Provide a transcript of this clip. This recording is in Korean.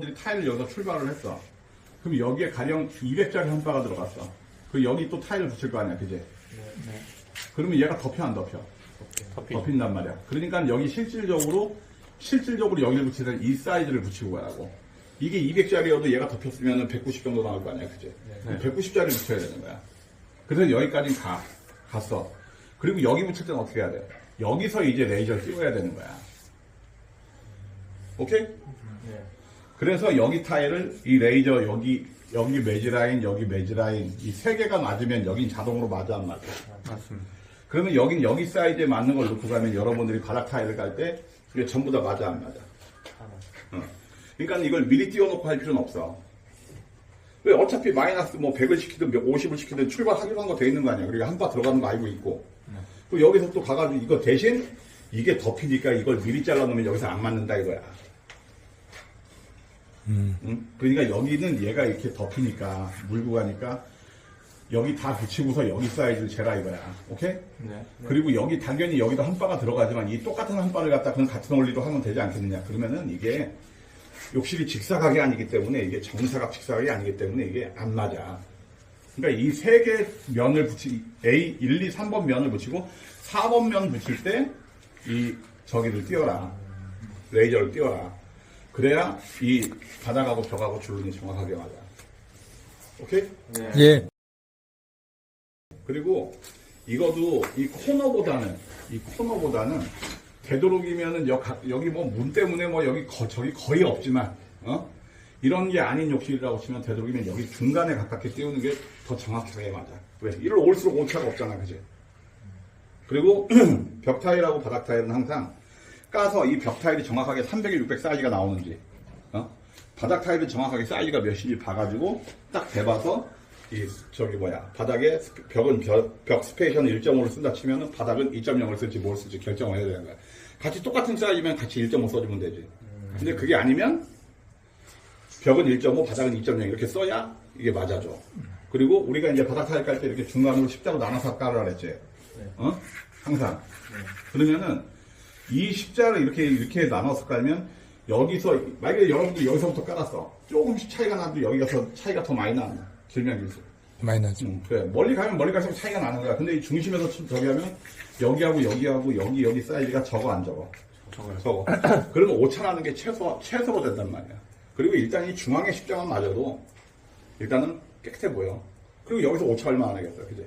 여러분들이 타일을 여기서 출발을 했어. 그럼 여기에 가령 200짜리 한 바가 들어갔어. 그 여기 또 타일을 붙일 거 아니야, 그지? 네. 그러면 얘가 덮여 안 덮여? 커피. 덮인단 말이야. 그러니까 여기 실질적으로 실질적으로 여기를 붙이는 이 사이즈를 붙이고 가라고. 이게 200짜리여도 얘가 덮였으면 190 정도 나올 거 아니야, 그지? 네. 190짜리 붙여야 되는 거야. 그래서 여기까지 가 갔어. 그리고 여기 붙일 때는 어떻게 해야 돼? 여기서 이제 레이저를 띄워야 되는 거야. 오케이? 네. 그래서 여기 타일을 이 레이저 여기 여기 매지라인 여기 매지라인 이 세 개가 맞으면 여긴 자동으로 맞아 안 맞아? 맞습니다. 그러면 여긴 여기 사이즈에 맞는 걸 놓고 가면 여러분들이 바닥 타일을 깔때 이게 전부 다 맞아 안 맞아? 아, 맞습니다. 어. 그러니까 이걸 미리 띄워놓고 할 필요는 없어. 왜 어차피 마이너스 뭐 100을 시키든 50을 시키든 출발하기로 한 거 돼 있는 거 아니야. 그리고 한 바 들어가는 거 알고 있고. 그 여기서 또 가가지고 이거 대신 이게 덮이니까 이걸 미리 잘라놓으면 여기서 안 맞는다 이거야. 응? 그러니까 여기는 얘가 이렇게 덮이니까 물고 가니까 여기 다 붙이고서 여기 사이즈를 재라 이거야. 오케이? 네. 그리고 여기 당연히 여기도 한 바가 들어가지만 이 똑같은 한 바를 갖다 그냥 같은 원리로 하면 되지 않겠느냐. 그러면은 이게 욕실이 직사각이 아니기 때문에 이게 정사각 직사각이 아니기 때문에 이게 안 맞아. 그러니까 이 세 개 면을 붙이 A 1, 2, 3번 면을 붙이고 4번 면 붙일 때 이 저기를 띄워라. 레이저를 띄워라. 그래야 이 바닥하고 벽하고 줄눈이 정확하게 맞아. 오케이? 네. 예. 그리고 이것도 이 코너보다는 이 코너보다는 되도록이면은 여, 여기 뭐 문 때문에 뭐 여기 거, 저기 거의 없지만 어 이런 게 아닌 욕실이라고 치면 되도록이면 여기 중간에 가깝게 띄우는 게 더 정확하게 맞아. 왜? 이를 올수록 오차가 없잖아, 그지? 그리고 벽 타일하고 바닥 타일은 항상 까서 이 벽 타일이 정확하게 300에 600 사이즈가 나오는지 어? 바닥 타일은 정확하게 사이즈가 몇인지 봐가지고 딱 대봐서 이 저기 뭐야 바닥에 스- 벽은 벽, 벽 스페이션을 1.5를 쓴다 치면은 바닥은 2.0을 쓸지 뭘 쓸지 결정을 해야 되는 거야. 같이 똑같은 사이즈면 같이 1.5 써주면 되지. 근데 그게 아니면 벽은 1.5, 바닥은 2.0 이렇게 써야 이게 맞아줘. 그리고 우리가 이제 바닥 타일 깔 때 이렇게 중간으로 십자로 나눠서 깔으라 그랬지. 어? 항상. 그러면은 이 십자를 이렇게 이렇게 나눠서 깔면 여기서 만약에 여러분들 여기서부터 깔았어. 조금씩 차이가 나도 여기 가서 차이가 더 많이 나는 길면 길수. 많이 나죠. 음, 그래. 멀리 가면 멀리 갈수록 차이가 나는 거야. 근데 이 중심에서 좀 저기 하면 여기하고 여기하고 여기 여기 사이즈가 적어 안 적어? 저거요. 적어. 그러면 오차 나는 게 최소 최소로 된단 말이야. 그리고 일단 이 중앙의 십자만 맞아도 일단은 깨끗해 보여. 그리고 여기서 오차 얼마 안 하겠어, 그지?